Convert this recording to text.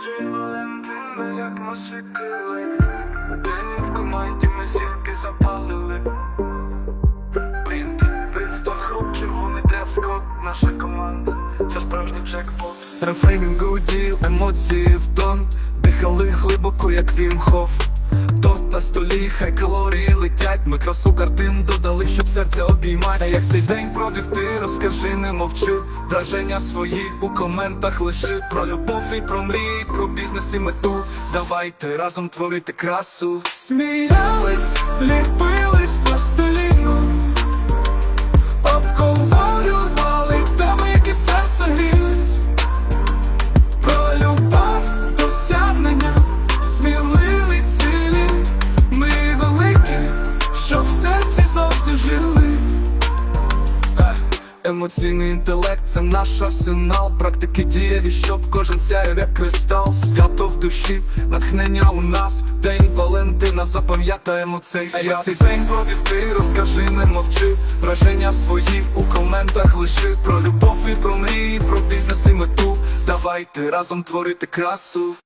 Твій Валентина, як нас світили День в команді ми зірки запалили. Принт, сто груп, червоний дрес-код Наша команда, це справжній джекпот. Рефреймінг емоції в тон. Дихали глибоко, як Вім Хоф. Торт на столі, хай калорії летять. Ми красу картин додали, щоб серце обіймати А як цей день провів ти, розкажи, не мовчи. Враження свої у коментах лиши. Про любов і про мрії, про бізнес і мету. Давайте разом творити красу. Сміялись, ліпились Емоційний інтелект це наш арсенал, практики дієві, щоб кожен сяяв як кристал, свято в душі, натхнення у нас, День Валентина, запам'ятаємо цей час. Як цей день провів ти, розкажи, не мовчи, враження свої у коментах лиши про любов і про мрії, про бізнес і мету. Давайте разом творити красу.